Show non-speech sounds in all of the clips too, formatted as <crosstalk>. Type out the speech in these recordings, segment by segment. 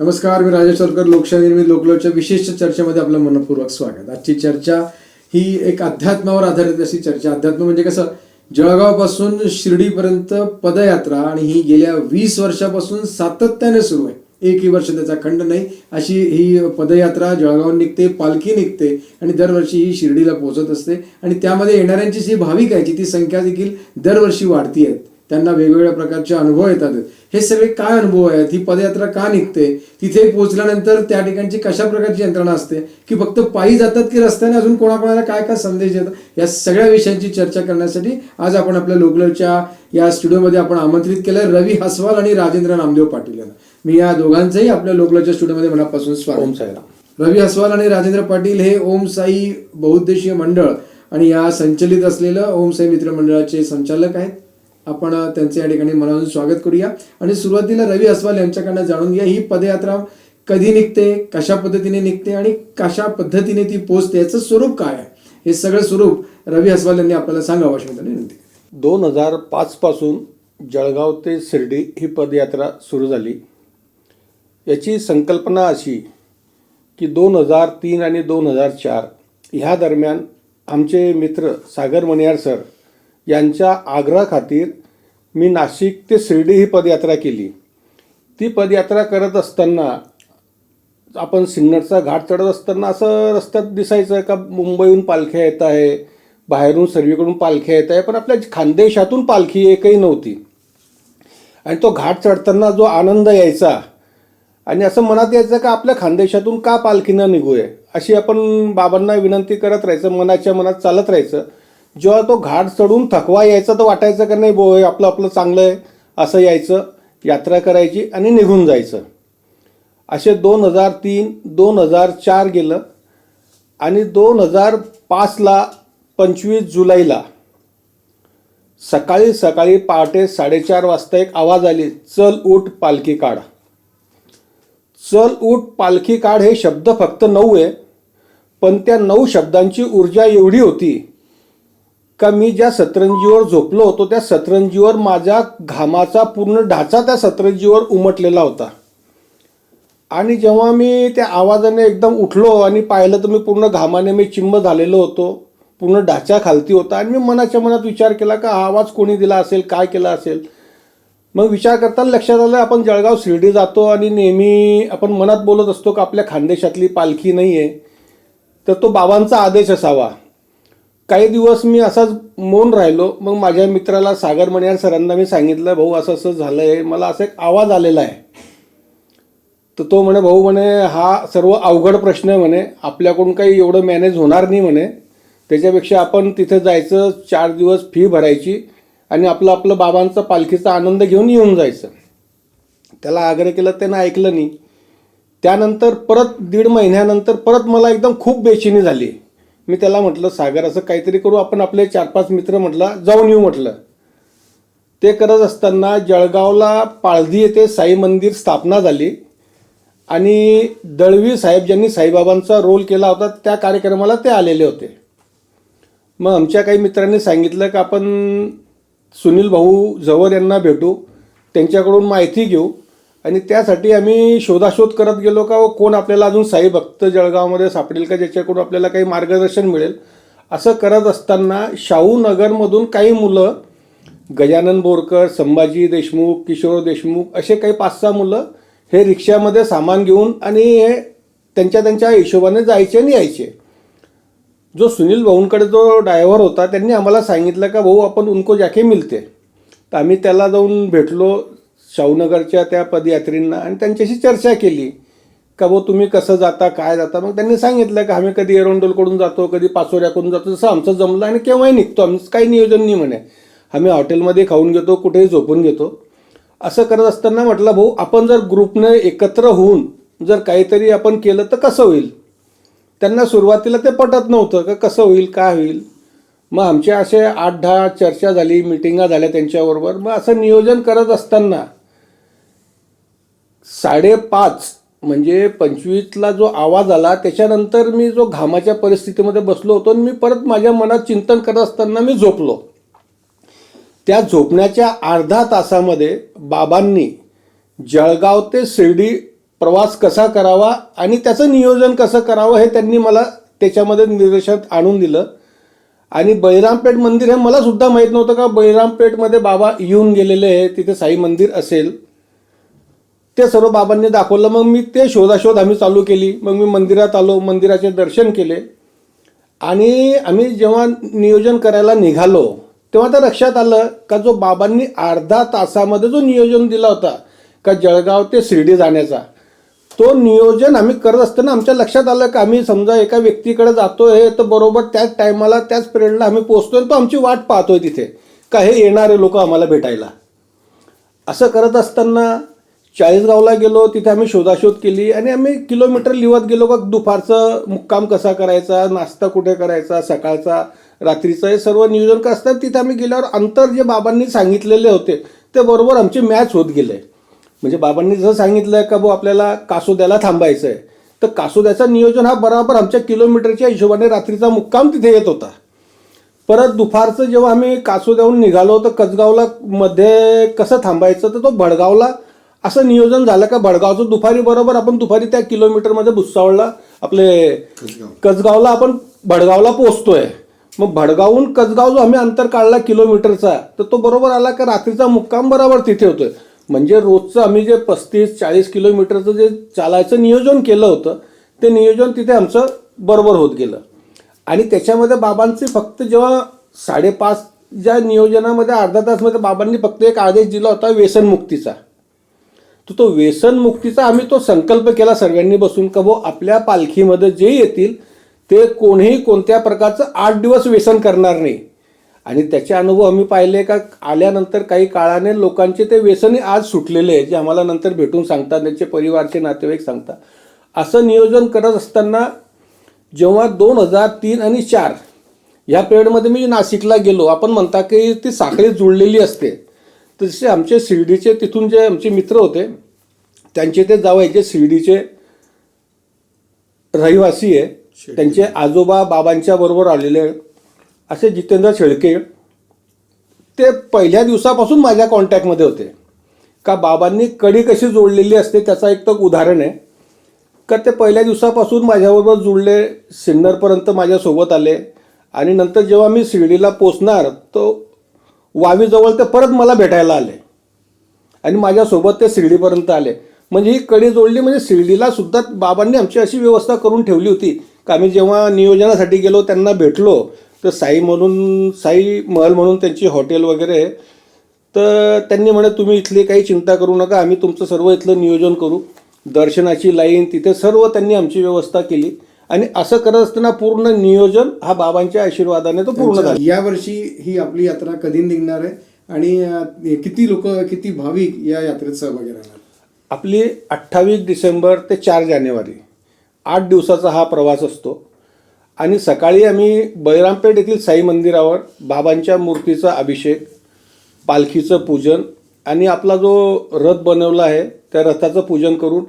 नमस्कार मी राजेश सरकर लोकशाही निर्मित लोकलोच्या विशेष चर्चेमध्ये आपलं मनपूर्वक स्वागत. आजची चर्चा ही एक अध्यात्मावर आधारित अशी चर्चा. अध्यात्म म्हणजे कसं? जळगावपासून शिर्डीपर्यंत पदयात्रा आणि ही गेल्या वीस वर्षापासून सातत्याने सुरू आहे. एकही वर्ष त्याचा खंड नाही. अशी ही पदयात्रा जळगाव निघते पालखी निघते आणि दरवर्षी ही शिर्डीला पोहोचत असते. आणि त्यामध्ये येणाऱ्यांची जी भाविक आहे ती संख्या देखील दरवर्षी वाढती आहेत त्यांना वेगवेगळ्या प्रकारचे अनुभव येतात. हे सगळे काय अनुभव आहेत? ही पदयात्रा का निघते? तिथे पोहोचल्यानंतर त्या ठिकाणची कशा प्रकारची यंत्रणा असते? की फक्त पायी जातात की रस्त्याने अजून कोणाकोणाला काय काय संदेश देतात? या सगळ्या विषयांची चर्चा करण्यासाठी आज आपण आपल्या लोकलच्या या स्टुडिओमध्ये आपण आमंत्रित केलं रवी हसवाल आणि राजेंद्र नामदेव पाटील यांना. मी या दोघांचंही आपल्या लोकलच्या स्टुडिओमध्ये मनापासून स्वागत साईराम. रवी हसवाल आणि राजेंद्र पाटील हे ओम साई बहुउद्देशीय मंडळ आणि या संचलित असलेलं ओम साई मित्र मंडळाचे संचालक आहेत. आपण अ, त्यांचे या ठिकाणी मनापासून स्वागत करूया. आणि सुरुवातीला रवी अस्वाल यांच्याकडनं जाणून घ्या ही पदयात्रा कधी निघते कशा पद्धतीने निघते आणि कशा पद्धतीने ती पोचते याचं स्वरूप काय आहे? हे सगळं स्वरूप रवी अस्वाल यांनी आपल्याला सांगावं अशी विनंती दोन हजार पाचपासून जळगाव ते शिर्डी ही पदयात्रा सुरू झाली. याची संकल्पना अशी की दोन हजार तीन आणि दोन हजार चार ह्या दरम्यान आमचे मित्र सागर मणियार सर यांच्या आग्रहाखातीर मी नाशिक ते शिर्डी ही पदयात्रा केली. ती पदयात्रा करत असताना आपण सिन्नरचा घाट चढत असताना असं रस्त्यात दिसायचं का मुंबईहून पालख्या येत आहे बाहेरून सर्वीकडून पालख्या येत आहे पण आपल्या खानदेशातून पालखी एकही नव्हती. आणि तो घाट चढताना जो आनंद यायचा आणि असं मनात यायचं का आपल्या खानदेशातून का पालखीनं निघूये अशी आपण बाबांना विनंती करत राहायचं मनाच्या मनात चालत राहायचं. जेव्हा तो घाट चढून थकवा यायचा तर वाटायचं का नाही बो हे आपलं आपलं चांगलं आहे असं यायचं यात्रा करायची आणि निघून जायचं. असे दोन हजार तीन दोन हजार चार गेलं आणि दोन हजार पाचला पंचवीस जुलैला सकाळी सकाळी पहाटे साडेचार वाजता एक आवाज आली चल उठ पालखी काढ. चल उठ पालखी काढ हे शब्द फक्त नऊ आहे पण त्या नऊ शब्दांची ऊर्जा एवढी होती का मी ज्या सतरंजीवर झोपलो होतो त्या सतरंजीवर माझ्या घामाचा पूर्ण ढाचा त्या सतरंजीवर उमटलेला होता. आणि जेव्हा मी त्या आवाजाने एकदम उठलो आणि पाहिलं तर मी पूर्ण घामाने मी चिंब झालेलो होतो पूर्ण ढाच्या खालती होता. आणि मी मनाच्या मनात विचार केला का हा आवाज कोणी दिला असेल काय केला असेल? मग विचार करताना लक्षात आलं आपण जळगाव शिर्डी जातो आणि नेहमी आपण मनात बोलत असतो का आपल्या खानदेशातली पालखी नाही आहे तर तो बाबांचा आदेश असावा. काही दिवस मी असाच मौन राहिलो मग माझ्या मित्राला सागर मणियार सरांना मी सांगितलं भाऊ असं असं झालं आहे मला असा एक आवाज आलेला आहे. तर तो म्हणे भाऊ म्हणे हा सर्व अवघड प्रश्न आहे म्हणे. आपल्याकडून काही एवढं मॅनेज होणार नाही म्हणे. त्याच्यापेक्षा आपण तिथे जायचं चार दिवस फी भरायची आणि आपलं आपलं बाबांचा पालखीचा आनंद घेऊन येऊन जायचं. त्याला आग्रह केलं त्यानं ऐकलं नाही. त्यानंतर परत दीड महिन्यानंतर परत मला एकदम खूप बेचिनी झाली. मी त्याला म्हटलं सागर असं काहीतरी करू आपण आपले चार पाच मित्र म्हटलं जाऊन येऊ म्हटलं. ते करत असताना जळगावला पाळधी येथे साई मंदिर स्थापना झाली आणि दळवी साहेब ज्यांनी साईबाबांचा रोल केला होता त्या कार्यक्रमाला ते आलेले होते. मग आमच्या काही मित्रांनी सांगितलं की आपण सुनील भाऊ जवळ यांना भेटू त्यांच्याकडून माहिती घेऊ. आणि त्यासाठी आम्ही शोधाशोध करत गेलो का व कोण आपल्याला अजून साई भक्त जळगावमध्ये सापडेल का ज्याच्याकडून आपल्याला काही मार्गदर्शन मिळेल? असं करत असताना शाहू नगरमधून काही मुलं गजानन बोरकर संभाजी देशमुख किशोर देशमुख असे काही पाच सहा मुलं हे रिक्षामध्ये सामान घेऊन आणि हे त्यांच्या त्यांच्या हिशोबाने जायचे आणि यायचे. जो सुनील भाऊंकडे जो ड्रायव्हर होता त्यांनी आम्हाला सांगितलं का भाऊ आपण उनको जाके मिलते तर आम्ही त्याला जाऊन भेटलो. शाहूनगरच्या त्या पदयात्रींना आणि त्यांच्याशी चर्चा केली. का भाऊ तुम्ही कसं जाता काय जाता? मग त्यांनी सांगितलं का आम्ही कधी एरोंडोलकडून जातो कधी पाचोऱ्याकडून जातो जसं आमचं जमलं आणि केव्हाही निघतो. आम्ही काही नियोजन नाही म्हणे. आम्ही हॉटेलमध्ये खाऊन घेतो कुठेही झोपून घेतो. असं करत असताना म्हटलं भाऊ आपण जर ग्रुपनं एकत्र होऊन जर काहीतरी आपण केलं तर कसं होईल? त्यांना सुरुवातीला ते पटत नव्हतं का कसं होईल काय होईल? मग आमच्या असे आठ दहा चर्चा झाली मिटिंगा झाल्या त्यांच्याबरोबर. मग असं नियोजन करत असताना साडेपाच म्हणजे पंचवीसला जो आवाज आला त्याच्यानंतर मी जो घामाच्या परिस्थितीमध्ये बसलो होतो आणि मी परत माझ्या मनात चिंतन करत असताना मी झोपलो. त्या झोपण्याच्या अर्धा तासामध्ये बाबांनी जळगाव ते शिर्डी प्रवास कसा करावा आणि त्याचं नियोजन कसं करावं हे त्यांनी मला त्याच्यामध्ये निर्देशात आणून दिलं. आणि बळीरामपेठ मंदिर हे मला सुद्धा माहीत नव्हतं का बळीरामपेठमध्ये बाबा येऊन गेलेले आहे तिथे साई मंदिर असेल. ते सर्व बाबांनी दाखवलं. मग मी ते शोधाशोध आम्ही चालू केली. मग मी मंदिरात आलो. मंदिराचे दर्शन केले. आणि आम्ही जेव्हा नियोजन करायला निघालो तेव्हा तर लक्षात आलं का जो बाबांनी अर्धा तासामध्ये जो नियोजन दिला होता का जळगाव ते शिर्डी जाण्याचा तो नियोजन आम्ही करत असताना आमच्या लक्षात आलं का आम्ही समजा एका व्यक्तीकडे जातोय तर बरोबर त्याच टायमाला त्याच पिरियडला आम्ही पोचतोय तो आमची वाट पाहतोय तिथे का हे येणारे लोक आम्हाला भेटायला. असं करत असताना चाळीसगावला गेलो तिथे आम्ही शोधाशोध केली आणि आम्ही किलोमीटर लिवत गेलो. का दुपारचं मुक्काम कसा करायचा नाश्ता कुठे करायचा सकाळचा रात्रीचं हे सर्व नियोजन का असतं? तिथे आम्ही गेल्यावर अंतर जे बाबांनी सांगितलेले होते ते बरोबर आमचे मॅच होत गेले. म्हणजे बाबांनी जसं सांगितलं का भाऊ आपल्याला कासोद्याला थांबायचं आहे तर कासोद्याचं नियोजन हा बरोबर आमच्या किलोमीटरच्या हिशोबाने रात्रीचा मुक्काम तिथे येत होता. परत दुपारचं जेव्हा आम्ही कासोद्याहून निघालो तर कसगावला मध्ये कसं थांबायचं तर तो भडगावला असं नियोजन झालं का भडगावचं दुपारी बरोबर आपण दुपारी त्या किलोमीटरमध्ये भुसावळला आपले कसगावला आपण भडगावला पोहोचतोय. मग भडगावहून कसगाव जो आम्ही अंतर काढला किलोमीटरचा तर तो बरोबर आला का रात्रीचा मुक्काम बरोबर तिथे होतोय? म्हणजे रोजचं आम्ही जे पस्तीस चाळीस किलोमीटरचं जे चालायचं नियोजन केलं होतं ते नियोजन तिथे आमचं बरोबर होत गेलं. आणि त्याच्यामध्ये बाबांचे फक्त जेव्हा साडेपाच ज्या नियोजनामध्ये अर्धा तासमध्ये बाबांनी फक्त एक आदेश दिला होता व्यसनमुक्तीचा तर तो व्यसनमुक्तीचा आम्ही तो संकल्प केला सर्वांनी बसून का भाऊ आपल्या पालखीमध्ये जे येतील ते कोणीही कोणत्या प्रकारचं आठ दिवस व्यसन करणार नाही. आणि त्याचे अनुभव आम्ही पाहिले का आल्यानंतर काही काळाने लोकांचे ते व्यसनही आज सुटलेले आहे जे आम्हाला नंतर भेटून सांगतात त्यांचे परिवारचे नातेवाईक सांगतात. असं नियोजन करत असताना जेव्हा दोन हजार तीन आणि चार ह्या पिरियडमध्ये मी नाशिकला गेलो. आपण म्हणता की ती साखळी जुळलेली असते. तसे आमचे शिर्डीचे तिथून जे आमचे मित्र होते त्यांचे ते जावायचे शिर्डीचे रहिवासी आहे त्यांचे आजोबा बाबांच्या बरोबर आलेले. असे जितेंद्र शेळके ते पहिल्या दिवसापासून माझ्या कॉन्टॅक्टमध्ये होते. का बाबांनी कडी कशी जोडलेली असते त्याचा एक तर उदाहरण आहे. का ते पहिल्या दिवसापासून माझ्याबरोबर जुळले सिन्नरपर्यंत माझ्यासोबत आले. आणि नंतर जेव्हा मी शिर्डीला पोचणार तो वावीजवळ ते परत मला भेटायला आले. आणि माझ्यासोबत ते शिर्डीपर्यंत आले. म्हणजे ही कडी जोडली म्हणजे शिर्डीला सुद्धा बाबांनी आमची अशी व्यवस्था करून ठेवली होती का आम्ही जेव्हा नियोजनासाठी गेलो त्यांना भेटलो. तर साई म्हणून साई महल म्हणून त्यांची हॉटेल वगैरे आहे. तर त्यांनी म्हणे तुम्ही इथली काही चिंता करू नका आम्ही तुमचं सर्व इथलं नियोजन करू. दर्शनाची लाईन तिथे सर्व त्यांनी आमची व्यवस्था केली. आणि असं करत असताना पूर्ण नियोजन हा बाबांच्या आशीर्वादाने तो पूर्ण झाला. या वर्षी ही आपली यात्रा कधी निघणार आहे? आणि किती लोक किती भाविक या यात्रेत सहभागी राहणार? आपली अठ्ठावीस डिसेंबर ते चार जानेवारी आठ दिवसाचा हा प्रवास असतो. आणि सकाळी आम्ही बळीरामपेठ येथील साई मंदिरावर बाबांच्या मूर्तीचा अभिषेक पालखीचं पूजन आणि आपला जो रथ बनवला आहे त्या रथाचं पूजन करून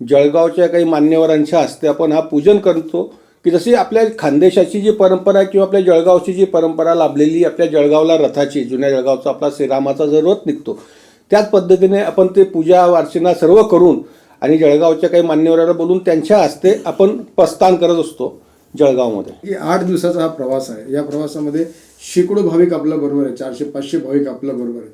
जळगावच्या काही मान्यवरांच्या हस्ते आपण हा पूजन करतो की जशी आपल्या खानदेशाची जी परंपरा आहे किंवा आपल्या जळगावची जी परंपरा लाभलेली आपल्या जळगावला रथाची जुन्या जळगावचा आपला श्रीरामाचा जो रथ निघतो त्याच पद्धतीने आपण ते पूजा अर्चना सर्व करून आणि जळगावच्या काही मान्यवरांना बोलून त्यांच्या हस्ते आपण प्रस्थान करत असतो जळगावमध्ये. आठ दिवसाचा हा प्रवास आहे. या प्रवासामध्ये शेकडो भाविक आपल्या बरोबर आहे. चारशे पाचशे भाविक आपल्या बरोबर आहे.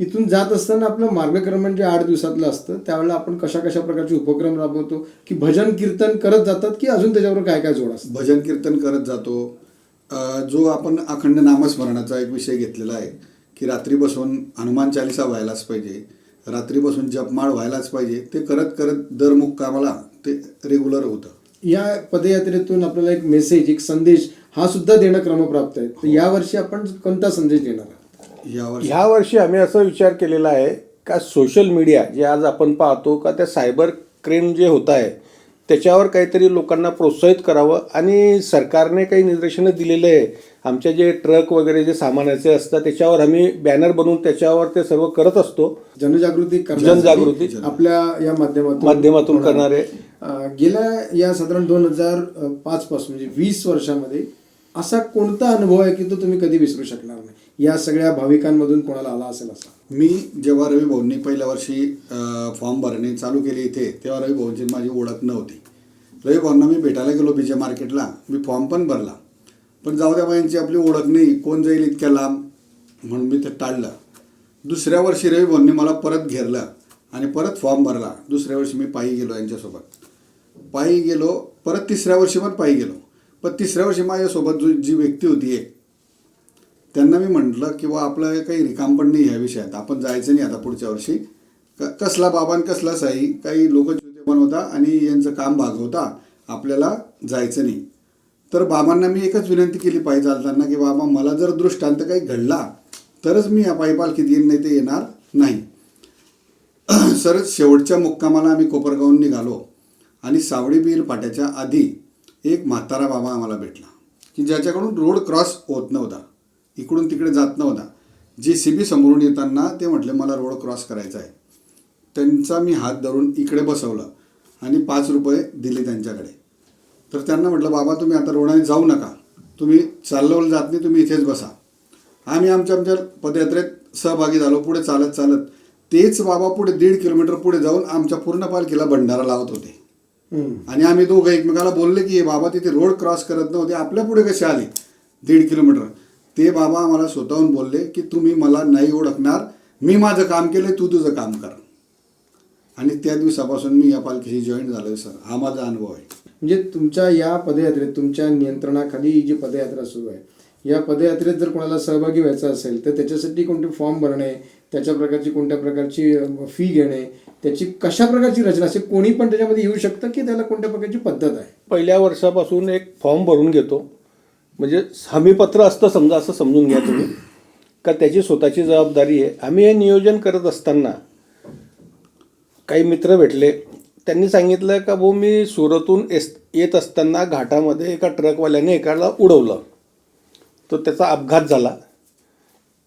इथून जात असताना आपलं मार्गक्रमण जे आठ दिवसातलं असतं त्यावेळेला आपण कशा कशा प्रकारचे उपक्रम राबवतो की भजन कीर्तन करत जातात की अजून त्याच्यावर काय काय जोड असतं? भजन कीर्तन करत जातो. जो आपण अखंड नामस्मरणाचा एक विषय घेतलेला आहे की रात्री बसून हनुमान चालिसा व्हायलाच पाहिजे रात्री बसून जपमाळ व्हायलाच पाहिजे ते करत करत दर मुक्कामाला ते रेग्युलर होतं. या पदयात्रेतून आपल्याला एक मेसेज एक संदेश हा सुद्धा देणं क्रमप्राप्त आहे. तर यावर्षी आपण कोणता संदेश देणार ह्या वर्षी आम्ही असा विचार केलेला आहे का सोशल मीडिया जे आज आपण पाहतो का त्या सायबर क्राईम जे होत आहे त्याच्यावर काहीतरी लोकांना प्रोत्साहित करावं आणि सरकारने काही निर्देशनं दिलेले आहे. आमचे जे ट्रक वगैरे जे सामानाचे असतात त्याच्यावर आम्ही बॅनर बनवून त्याच्यावर ते सर्व करत असतो. जनजागृती करण्यासाठी जनजागृती. आपल्या या माध्यमातून माध्यमातून करणारे. गेल्या या साधारण दोन हजार पाच पासून म्हणजे वीस वर्षामध्ये असा कोणता अनुभव आहे की तो तुम्ही कधी विसरू शकणार नाही? या सगळ्या भाविकांमधून कोणाला आला असेल असा? मी जेव्हा रवी भाऊंनी पहिल्या वर्षी फॉर्म भरणे चालू केले इथे तेव्हा रवी भाऊंची माझी ओळख नव्हती. रवी भाऊंना मी भेटायला गेलो बीजे मार्केटला मी फॉर्म पण भरला. पण जाऊ द्या बाईंची आपली ओळख नाही. कोण जाईल इतक्या लांब? म्हणून मी ते टाळलं. दुसऱ्या वर्षी रवी भाऊंनी मला परत घेरलं आणि परत फॉर्म भरला. दुसऱ्या वर्षी मी पायी गेलो यांच्यासोबत. पायी गेलो परत तिसऱ्या वर्षी पण पायी गेलो. पण तिसऱ्या वर्षी माझ्यासोबत जो जी व्यक्ती होती एक त्यांना मी म्हटलं की बा आपलं काही रिकामपण नाही ह्या विषयात. आपण जायचं नाही आता पुढच्या वर्षी. क कसला बाबा कसला साई काही लोक बनवता आणि यांचं काम भागवता आपल्याला जायचं नाही. तर बाबांना मी एकच विनंती केली पाहिजे चालताना की बाबा मला जर दृष्टांत काही घडला तरच मी या पायी पालखीत येईन नाही ते येणार नाही. <clears throat> सरच शेवटच्या मुक्कामाला आम्ही कोपरगावून निघालो. आणि सावडी बीर फाट्याच्या आधी एक म्हातारा बाबा आम्हाला भेटला की ज्याच्याकडून रोड क्रॉस होत नव्हता. इकडून तिकडे जात नव्हता. जे सी बी समोरून येताना ते म्हटले मला रोड क्रॉस करायचा आहे. त्यांचा मी हात धरून इकडे बसवलं आणि पाच रुपये दिले त्यांच्याकडे. तर त्यांना म्हटलं बाबा तुम्ही आता रोडाने जाऊ नका. तुम्ही चालवलं जात नाही तुम्ही इथेच बसा. आम्ही आमच्या आमच्या पदयात्रेत सहभागी झालो पुढे चालत चालत. तेच बाबा पुढे दीड किलोमीटर पुढे जाऊन आमच्या पूर्ण पालखीला भंडारा लावत होते. आणि आम्ही दोघं एकमेकाला बोलले की बाबा तिथे रोड क्रॉस करत नव्हते. आपल्या पुढे कसे आले? दीड किलोमीटर. ते बाबा आम्हाला स्वतःहून बोलले की तुम्ही मला नाही ओळखणार मी माझं काम केलं तू तुझं काम कर. आणि त्या दिवसापासून मी या पालखीशी जॉईन झालोय सर हा माझा अनुभव आहे. म्हणजे तुमच्या या पदयात्रेत तुमच्या नियंत्रणाखाली ही जी पदयात्रा सुरू आहे या पदयात्रेत जर कोणाला सहभागी व्हायचं असेल तर त्याच्यासाठी कोणते फॉर्म भरणे त्याच्या प्रकारची कोणत्या प्रकारची फी घेणे त्याची कशा प्रकारची रचना असे कोणी पण त्याच्यामध्ये येऊ शकतं की त्याला कोणत्या प्रकारची पद्धत आहे? पहिल्या वर्षापासून एक फॉर्म भरून घेतो. म्हणजे हमीपत्र असतं समजा असं समजून घ्या तुम्ही. का त्याची स्वतःची जबाबदारी आहे. आम्ही हे नियोजन करत असताना काही मित्र भेटले. त्यांनी सांगितलं का भाऊ मी सुरतून एस येत असताना घाटामध्ये एका ट्रकवाल्याने एकाला उडवलं. तो त्याचा अपघात झाला.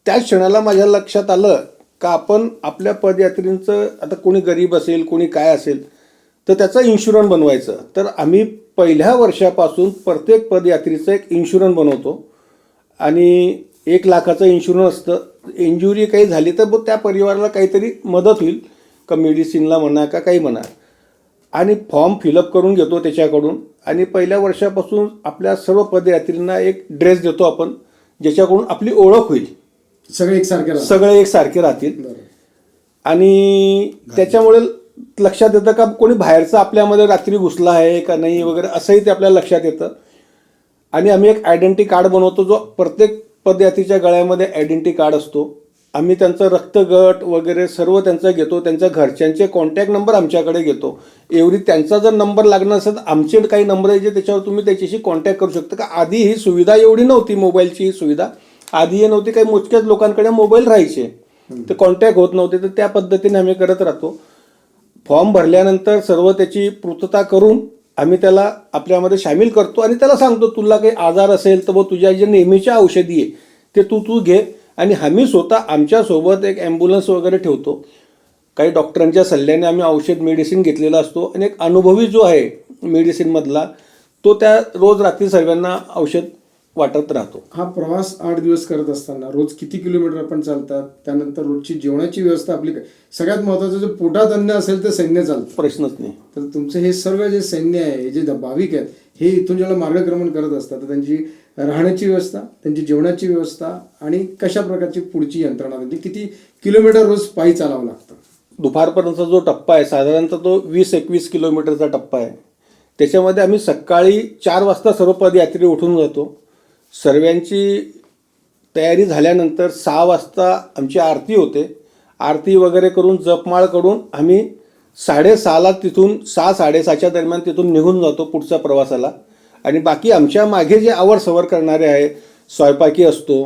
त्या क्षणाला माझ्या लक्षात आलं का आपण आपल्या पदयात्रींचं आता कोणी गरीब असेल कोणी काय असेल तर त्याचा इन्शुरन्स बनवायचं. तर आम्ही पहिल्या वर्षापासून प्रत्येक पदयात्रीचं एक इन्शुरन्स बनवतो. आणि एक लाखाचं इन्शुरन्स असतं. इंजुरी काही झाली तर मग त्या परिवाराला काहीतरी मदत होईल. का मेडिसिनला म्हणा का काही म्हणा. आणि फॉर्म फिलअप करून घेतो त्याच्याकडून. आणि पहिल्या वर्षापासून आपल्या सर्व पदयात्रींना एक ड्रेस देतो आपण ज्याच्याकडून आपली ओळख होईल. सगळे एकसारखे. सगळे एकसारखे राहतील. आणि त्याच्यामुळे लक्षात येतं का कोणी बाहेरचं आपल्यामध्ये रात्री घुसला आहे का नाही वगैरे असंही ते आपल्याला लक्षात येतं. आणि आम्ही एक आयडेंटिटी कार्ड बनवतो जो प्रत्येक पदयात्रीच्या गळ्यामध्ये आयडेंटिटी कार्ड असतो. आम्ही त्यांचं रक्तगट वगैरे सर्व त्यांचं घेतो त्यांच्या घरच्यांचे कॉन्टॅक्ट नंबर आमच्याकडे घेतो. एवढी त्यांचा जर नंबर लागणार असेल तर आमचे काही नंबर आहे जे त्याच्यावर तुम्ही त्याच्याशी कॉन्टॅक्ट करू शकता. का आधी ही सुविधा एवढी नव्हती मोबाईलची ही सुविधा. आधी हे नव्हती काही मोजक्याच लोकांकडे मोबाईल राहायचे. ते कॉन्टॅक्ट होत नव्हते तर त्या पद्धतीने आम्ही करत राहतो. फॉर्म भरल्यानंतर सर्व त्याची पूर्तता करून आम्ही त्याला आपल्यामध्ये सामील करतो आणि त्याला सांगतो तुला काही आजार असेल तर मग तुझ्या जे नेहमीच्या औषधी आहे ते तू तू घे. आणि आम्ही स्वतः आमच्यासोबत एक ॲम्ब्युलन्स वगैरे ठेवतो. काही डॉक्टरांच्या सल्ल्याने आम्ही औषध मेडिसिन घेतलेला असतो आणि एक अनुभवी जो आहे मेडिसिनमधला तो त्या रोज रात्री सर्वांना औषध वाटत राहतो. हा प्रवास आठ दिवस करत असताना रोज किती किलोमीटर आपण चालतात त्यानंतर रोजची जेवणाची व्यवस्था आपली काय सगळ्यात महत्वाचं जे पोटात अन्न असेल तर सैन्य चालतं. प्रश्नच नाही. तर तुमचं हे सर्व जे सैन्य आहे हे जे भाविक आहेत हे इथून ज्याला मार्गक्रमण करत असतात तर त्यांची राहण्याची व्यवस्था त्यांची जेवणाची व्यवस्था आणि कशा प्रकारची पुढची यंत्रणा म्हणजे किती किलोमीटर रोज पायी चालावं लागतं. दुपारपर्यंतचा जो टप्पा आहे साधारणतः तो वीस एकवीस किलोमीटरचा टप्पा आहे. त्याच्यामध्ये आम्ही सकाळी चार वाजता सर्व पदयात्री उठून जातो. सर्वांची तयारी झाल्यानंतर सहा वाजता आमची आरती होते. आरती वगैरे करून जपमाळ करून आम्ही साडेसहाला तिथून सहा साडेसहाच्या दरम्यान तिथून निघून जातो पुढच्या प्रवासाला. आणि बाकी आमच्या मागे जे आवर सवर करणारे आहे स्वयंपाकी असतो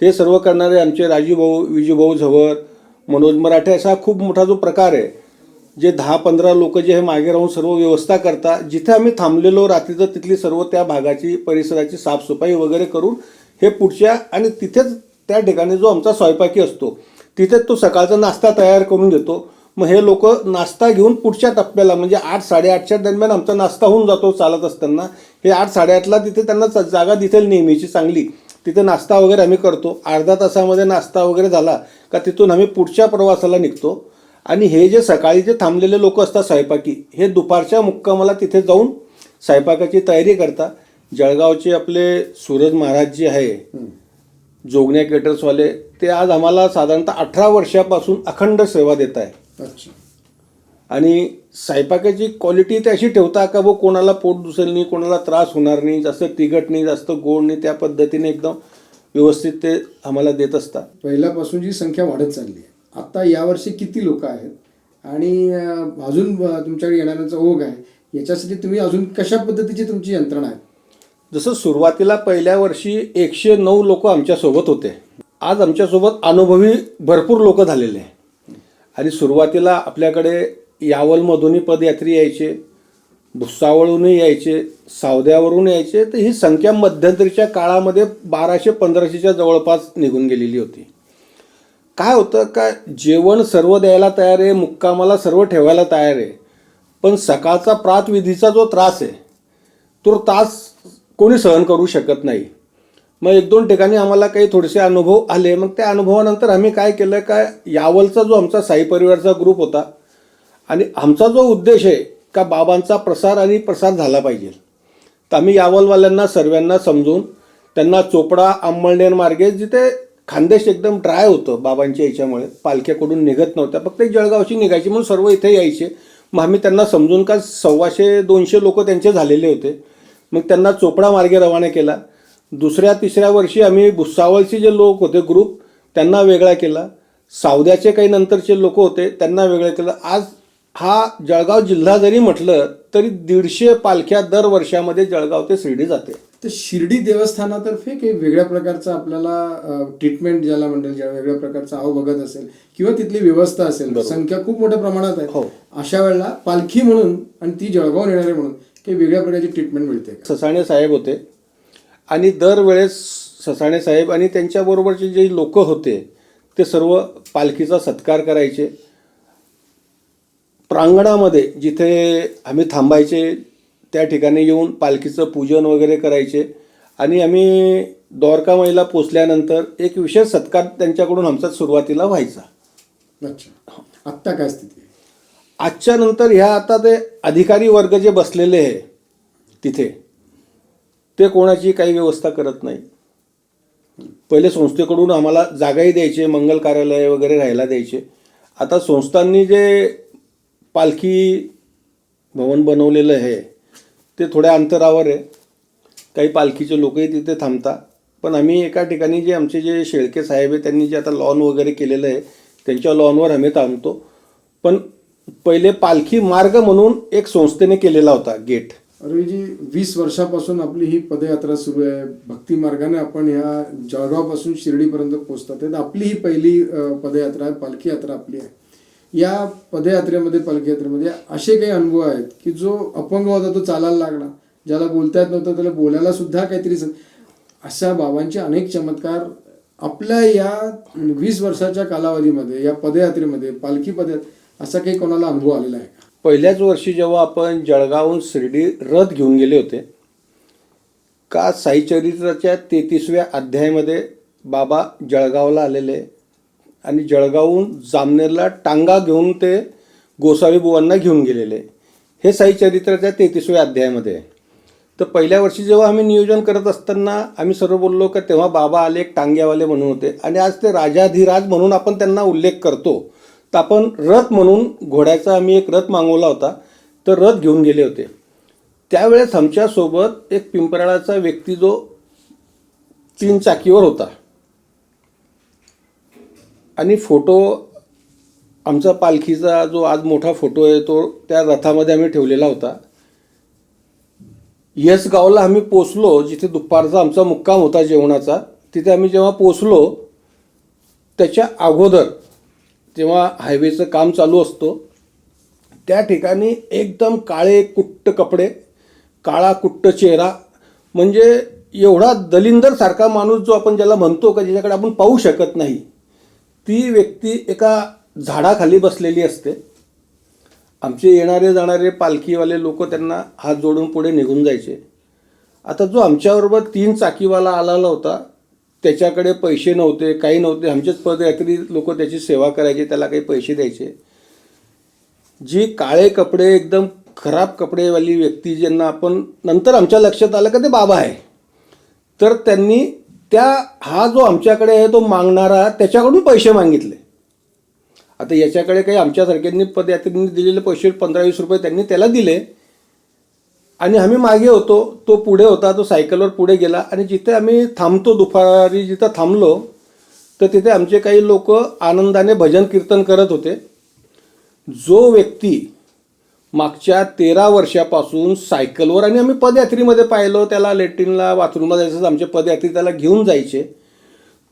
ते सर्व करणारे आमचे राजूभाऊ विजूभाऊ झवर मनोज मराठे असा खूप मोठा जो प्रकार आहे जे दहा पंधरा लोक जे हे मागे राहून सर्व व्यवस्था करता जिथे आम्ही थांबलेलो रात्रीचं तिथली सर्व त्या भागाची परिसराची साफसफाई वगैरे करून हे पुढच्या आणि तिथेच त्या ठिकाणी जो आमचा स्वयंपाकी असतो तिथेच तो सकाळचा नाश्ता तयार करून देतो. मग हे लोक नाश्ता घेऊन पुढच्या टप्प्याला म्हणजे आठ साडेआठच्या दरम्यान आमचा नाश्ता होऊन जातो चालत असताना. हे आठ साडेआठला तिथे त्यांना जागा दिसेल नेहमीची चांगली. तिथे नाश्ता वगैरे आम्ही करतो. अर्धा तासामध्ये नाश्ता वगैरे झाला का तिथून आम्ही पुढच्या प्रवासाला निघतो. आणि हे जे सकाळी जे थांबलेले लोक असतात स्वयंपाकी हे दुपारच्या मुक्कामाला तिथे जाऊन स्वयंपाकाची तयारी करतात जळगावचे आपले सूरज महाराज जे आहे जोगण्या केटर्सवाले ते आज आम्हाला साधारणतः अठरा वर्षापासून अखंड सेवा देत आहे. आणि स्वयंपाकाची क्वालिटी ते अशी ठेवता का वो कोणाला पोट दुसेल नाही कोणाला त्रास होणार नाही जास्त तिखट नाही जास्त गोड नाही त्या पद्धतीने एकदम व्यवस्थित ते आम्हाला देत असतात. पहिल्यापासून जी संख्या वाढत चालली आहे. आत्ता यावर्षी किती लोक आहेत? आणि अजून तुमच्याकडे येणाऱ्यांचा ओघ आहे. याच्यासाठी तुम्ही अजून कशा पद्धतीची तुमची यंत्रणा आहे? जसं सुरुवातीला पहिल्या वर्षी एकशे नऊ लोक आमच्यासोबत होते. आज आमच्यासोबत अनुभवी भरपूर लोक झालेले आहे आणि सुरुवातीला आपल्याकडे यावलमधूनही पदयात्री यायचे भुसावळहूनही यायचे सावद्यावरून यायचे तर ही संख्या मध्यंतरीच्या काळामध्ये बाराशे पंधराशेच्या जवळपास निघून गेलेली होती. काय होतं का जेवण सर्व द्यायला तयार आहे मुक्कामाला सर्व ठेवायला तयार आहे. पण सकाळचा प्रातविधीचा जो त्रास आहे तो त्रास कोणी सहन करू शकत नाही. मग एक दोन ठिकाणी आम्हाला काही थोडेसे अनुभव आले. मग त्या अनुभवानंतर आम्ही काय केलं का यावलचा जो आमचा साई परिवारचा ग्रुप होता आणि आमचा जो उद्देश आहे का बाबांचा प्रसार आणि प्रसार झाला पाहिजे. तर आम्ही यावलवाल्यांना सर्वांना समजून त्यांना चोपडा अंमळनेर मार्गे जिथे खानदेश एकदम ड्राय होतं बाबांच्या याच्यामुळे. पालख्याकडून निघत नव्हत्या. फक्त एक जळगावची निघायची म्हणून सर्व इथे यायचे. मग आम्ही त्यांना समजून का सव्वाशे दोनशे लोक त्यांचे झालेले होते. मग त्यांना चोपडा मार्गे रवाना केला. दुसऱ्या तिसऱ्या वर्षी आम्ही भुसावळचे जे लोक होते ग्रुप त्यांना वेगळा केला. सावद्याचे काही नंतरचे लोक होते त्यांना वेगळं केलं. आज हा जळगाव जिल्हा जरी म्हटलं तरी दीडशे पालख्या दर वर्षामध्ये जळगाव ते शिर्डी जाते. तर शिर्डी देवस्थानातर्फे काही वेगळ्या प्रकारचं आपल्याला ट्रीटमेंट ज्याला म्हणेल ज्या वेगळ्या प्रकारचा आव बघत असेल किंवा तिथली व्यवस्था असेल संख्या खूप मोठ्या प्रमाणात आहे हो. अशा वेळेला पालखी म्हणून आणि ती जळगाव येणारे म्हणून काही वेगळ्या प्रकारची ट्रीटमेंट मिळते? ससाणे साहेब होते आणि दरवेळेस ससाणे साहेब आणि त्यांच्याबरोबरचे जे लोक होते ते सर्व पालखीचा सत्कार करायचे प्रांगणामध्ये जिथे आम्ही थांबायचे त्या ठिकाणी येऊन पालखीचं पूजन वगैरे करायचे. आणि आम्ही द्वारकामाईला पोचल्यानंतर एक विशेष सत्कार त्यांच्याकडून आमचा सुरुवातीला व्हायचा. अच्छा. आत्ता काय स्थिती आजच्या नंतर ह्या आता ते अधिकारी वर्ग जे बसलेले आहे तिथे ते कोणाची काही व्यवस्था करत नाही. पहिले संस्थेकडून आम्हाला जागाही द्यायचे मंगल कार्यालय वगैरे राहायला द्यायचे. आता संस्थांनी जे पालखी भवन बनवलेलं आहे ते थोड्या अंतरावर आहे. काही पालखीचे लोकही तिथे थांबतात. पण आम्ही एका ठिकाणी जे आमचे जे शेळके साहेब आहे त्यांनी जे आता लॉन वगैरे केलेलं आहे त्यांच्या लॉनवर आम्ही थांबतो. पण पहिले पालखी मार्ग म्हणून एक संस्थेने केलेला होता गेट. रवीजी वीस वर्षापासून आपली ही पदयात्रा सुरू आहे. भक्ती मार्गाने आपण ह्या जळगावपासून शिर्डीपर्यंत पोहोचतात आपली ही पहिली पदयात्रा आहे पालखी यात्रा आपली आहे. या पदयात्रेमध्ये पालखी असे काही अनुभव आहेत की जो अपंग होता तो चालायला लागला. ज्याला बोलता येत नव्हतं त्याला बोलायला सुद्धा काहीतरी अशा बाबांचे अनेक चमत्कार आपल्या या वीस वर्षाच्या कालावधीमध्ये या पदयात्रेमध्ये पालखी पदयात असा काही कोणाला अनुभव आलेला आहे का? पहिल्याच वर्षी जेव्हा आपण जळगावहून शिर्डी रथ घेऊन गेले होते का साईचरित्राच्या तेहतीसव्या अध्यायामध्ये बाबा जळगावला आलेले आणि जळगावहून जामनेरला टांगा घेऊन ते गोसावी बुवांना घेऊन गेलेले. हे साई साईचरित्राच्या तेहतीसव्या अध्यायामध्ये आहे. तर पहिल्या वर्षी जेव्हा आम्ही नियोजन करत असताना आम्ही सर्व बोललो का तेव्हा बाबा आले एक टांग्यावाले म्हणून होते. आणि आज ते राजाधिराज म्हणून आपण त्यांना उल्लेख करतो. तर आपण रथ म्हणून घोड्याचा आम्ही एक रथ मागवला होता. तर रथ घेऊन गेले होते. त्यावेळेस आमच्यासोबत एक पिंपराळाचा व्यक्ती जो तीन चाकीवर होता. आणि फोटो आमचा पालखीचा जो आज मोठा फोटो आहे तो त्या रथामध्ये आम्ही ठेवलेला होता. यस गावला आम्ही पोचलो जिथे दुपारचा आमचा मुक्काम होता जेवणाचा तिथे आम्ही जेव्हा पोचलो त्याच्या अगोदर जेव्हा हायवेचं काम चालू असतो त्या ठिकाणी एकदम काळे कुट्ट कपडे काळा कुट्ट चेहरा म्हणजे एवढा दलिंदरसारखा माणूस जो आपण ज्याला म्हणतो का ज्याच्याकडे आपण पाहू शकत नाही ती व्यक्ती एका झाडाखाली बसलेली असते. आमचे येणारे जाणारे पालखीवाले लोक त्यांना हात जोडून पुढे निघून जायचे. आता जो आमच्याबरोबर तीन चाकीवाला आलेला होता त्याच्याकडे पैसे नव्हते काही नव्हते. आमचेच पदयात्री लोक त्याची सेवा करायचे त्याला काही पैसे द्यायचे. जी काळे कपडे एकदम खराब कपडेवाली व्यक्ती ज्यांना आपण नंतर आमच्या लक्षात आलं का ते बाबा आहे. तर त्यांनी त्या हा जो आमच्याकडे आहे तो मागणारा त्याच्याकडून पैसे मागितले. आता याच्याकडे काही आमच्यासारख्यांनी पदयात्रेंनी दिलेले पैसे पंधरा वीस रुपये त्यांनी त्याला दिले. आणि आम्ही मागे होतो तो पुढे होता तो सायकलवर पुढे गेला. आणि जिथे आम्ही थांबतो दुपारी जिथं थांबलो तर तिथे आमचे काही लोक आनंदाने भजन कीर्तन करत होते. जो व्यक्ती मागच्या तेरा वर्षापासून सायकलवर आणि आम्ही पदयात्रीमध्ये पाहिलो त्याला लेट्रिनला बाथरूमला जायचं आमचे पदयात्री त्याला घेऊन जायचे.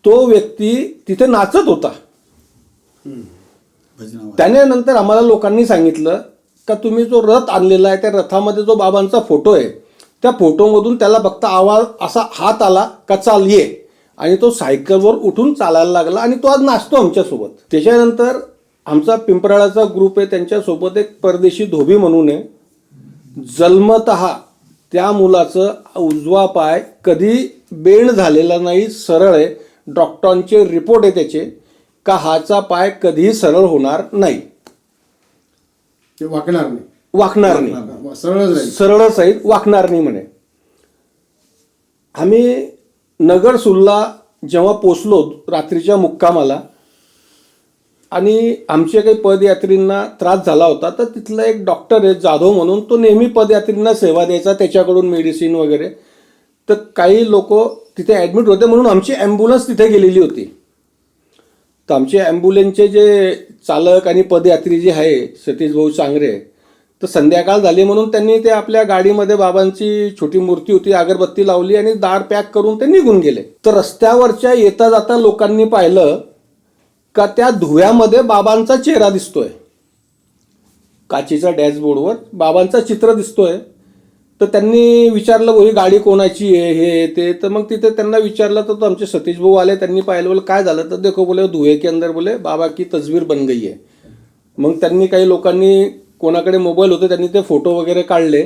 तो व्यक्ती तिथे नाचत होता. त्याने नंतर आम्हाला लोकांनी सांगितलं का तुम्ही जो रथ आणलेला आहे त्या रथामध्ये जो बाबांचा फोटो आहे त्या फोटोमधून त्याला फक्त आवाज असा हात आला का चाल ये. आणि तो सायकलवर उठून चालायला लागला आणि तो आज नाचतो आमच्यासोबत. त्याच्यानंतर आमचा पिंपराळाचा ग्रुप आहे त्यांच्यासोबत एक परदेशी धोबी म्हणून आहे. जन्मत त्या मुलाचं उजवा पाय कधी बेंड झालेला नाही सरळ आहे. डॉक्टरांचे रिपोर्ट आहे त्याचे का हाचा पाय कधीही सरळ होणार नाही. ते वाकणार नाही. वाकणार नाही. सरळच सरळच आहे वाकणार नाही म्हणे. आम्ही नगर सुल्ला जेव्हा पोचलो रात्रीच्या मुक्कामाला आणि आमच्या काही पदयात्रींना त्रास झाला होता तर तिथला एक डॉक्टर आहे जाधव म्हणून तो नेहमी पदयात्रींना सेवा द्यायचा त्याच्याकडून मेडिसिन वगैरे. तर काही लोक तिथे ॲडमिट होते म्हणून आमची ॲम्ब्युलन्स तिथे गेलेली होती. तर आमचे ॲम्ब्युलन्सचे जे चालक आणि पदयात्री जे आहे सतीश भाऊ चांगरे तर संध्याकाळ झाली म्हणून त्यांनी ते आपल्या गाडीमध्ये बाबांची छोटी मूर्ती होती अगरबत्ती लावली आणि दार पॅक करून ते निघून गेले. तर रस्त्यावरच्या येता जाता लोकांनी पाहिलं का त्या धुव्यामध्ये बाबांचा चेहरा दिसतोय? काचीच्या डॅशबोर्डवर बाबांचं चित्र दिसतोय. तर त्यांनी विचारलं ही गाडी कोणाची आहे? हे ते. तर मग तिथे त्यांना विचारलं तर तो आमचे सतीश भाऊ आले त्यांनी पाहिलं. बोले काय झालं? तर देखो बोले धुवे के अंदर बोले बाबा की तस्वीर बन गई आहे मग त्यांनी काही लोकांनी कोणाकडे मोबाईल होते त्यांनी ते फोटो वगैरे काढले.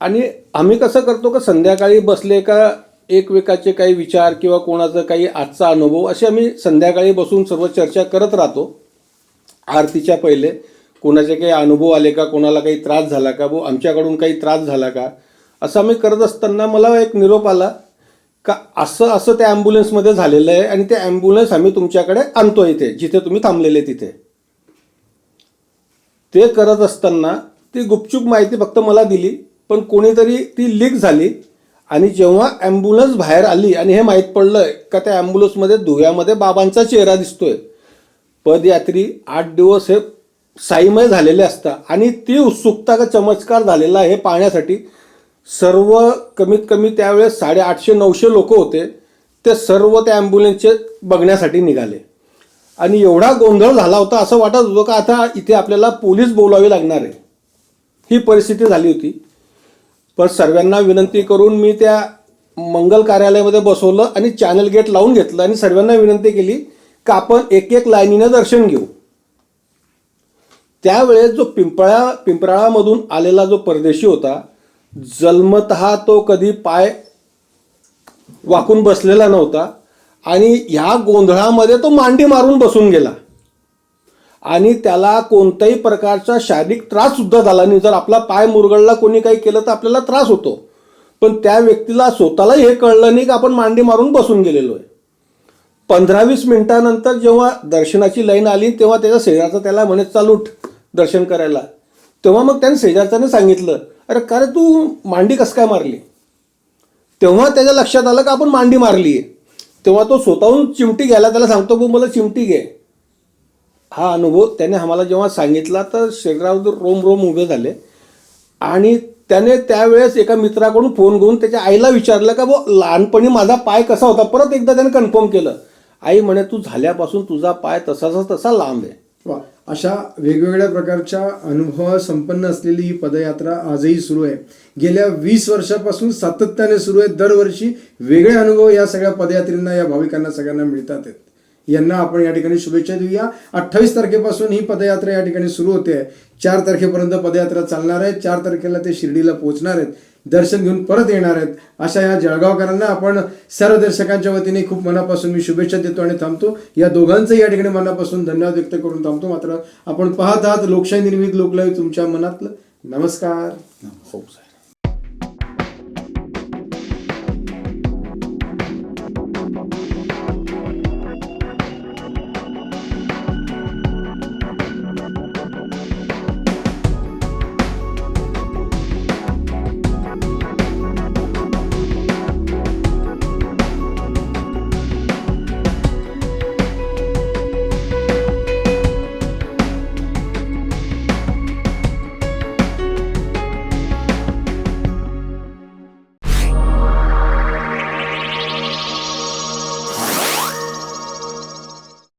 आणि आम्ही कसं करतो का संध्याकाळी बसले का एकमेकाचे काही विचार किंवा कोणाचा काही आजचा अनुभव असे आम्ही संध्याकाळी बसून सर्व चर्चा करत राहतो. आरतीच्या पहिले कोणाचे काही अनुभव आले का कोणाला काही त्रास झाला का व आमच्याकडून काही त्रास झाला का असं आम्ही करत असताना मला एक निरोप आला का असं असं त्या ॲम्ब्युलन्समध्ये झालेलं आहे आणि ते ॲम्ब्युलन्स आम्ही तुमच्याकडे आणतो इथे जिथे तुम्ही थांबलेले तिथे. ते करत असताना ती गुपचूप माहिती फक्त मला दिली पण कोणीतरी ती लीक झाली आणि जेव्हा ॲम्ब्युलन्स बाहेर आली आणि हे माहीत पडलं का त्या ॲम्ब्युलन्समध्ये धुव्यामध्ये बाबांचा चेहरा दिसतोय. पदयात्री आठ दिवस हे साईमय झालेले असतात आणि ती उत्सुकता का चमत्कार झालेला हे पाहण्यासाठी सर्व कमीत कमी त्यावेळेस साडेआठशे नऊशे लोक होते. ते सर्व त्या ॲम्ब्युलन्सचे बघण्यासाठी निघाले. आणि एवढा गोंधळ झाला होता असं वाटत होतं का आता इथे आपल्याला पोलीस बोलावे लागणार आहे. ही परिस्थिती झाली होती. पण सर्वांना विनंती करून मी त्या मंगल कार्यालयामध्ये बसवलं आणि चॅनल गेट लावून घेतलं आणि सर्वांना विनंती केली का आपण एक एक लाईनीनं दर्शन घेऊ. त्यावेळेस जो पिंपळा पिंपराळामधून आलेला जो परदेशी होता जन्मत तो कधी पाय वाकून बसलेला नव्हता आणि ह्या गोंधळामध्ये तो मांडी मारून बसून गेला. आणि त्याला कोणत्याही प्रकारचा शारीरिक त्रास सुद्धा झाला नाही. जर आपला पाय मुरगळला कोणी काही केलं तर आपल्याला त्रास होतो. पण त्या व्यक्तीला स्वतःला हे कळलं नाही की आपण मांडी मारून बसून गेलेलो आहे. पंधरा वीस मिनिटानंतर जेव्हा दर्शनाची लाईन आली तेव्हा त्याच्या शेजारचा त्याला म्हणे चालू उठ दर्शन करायला. तेव्हा मग त्याने शेजारच्याने सांगितलं अरे का रे तू मांडी कसं काय मारली? तेव्हा त्याच्या लक्षात आलं का आपण मांडी मारली आहे तेव्हा तो स्वतःहून चिमटी घ्यायला त्याला सांगतो बघ मला चिमटी घे. हा अनुभव त्याने आम्हाला जेव्हा सांगितला तर शरीरावर रोम रोम उभे झाले. आणि त्याने त्यावेळेस एका मित्राकडून फोन घेऊन त्याच्या आईला विचारलं का बो लहानपणी माझा पाय कसा होता? परत एकदा त्याने कन्फर्म केलं. आई म्हणे तू झाल्यापासून तुझा पाय तसाचा तसा लांब आहे. अशा वेगवेगळ्या प्रकारच्या अनुभव संपन्न असलेली ही पदयात्रा आजही सुरू आहे. गेल्या वीस वर्षापासून सातत्याने सुरू आहे. दरवर्षी वेगळे अनुभव या सगळ्या पदयात्रींना या भाविकांना सगळ्यांना मिळतात आहेत. यांना आपण या ठिकाणी शुभेच्छा देऊया. अठ्ठावीस तारखेपासून ही पदयात्रा या ठिकाणी सुरू होते. चार तारखेपर्यंत पदयात्रा चालणार आहे. चार तारखेला ते शिर्डीला पोहोचणार आहेत. दर्शन घेऊन परत येणार आहेत. अशा या जळगावकरांना आपण सर्व दर्शकांच्या वतीने खूप मनापासून मी शुभेच्छा देतो आणि थांबतो. या दोघांचं या ठिकाणी मनापासून धन्यवाद व्यक्त करून थांबतो. मात्र आपण पाहत आहात लोकशाही निर्मित लोकलाईव्ह तुमच्या मनातलं. नमस्कार. हो साहेब.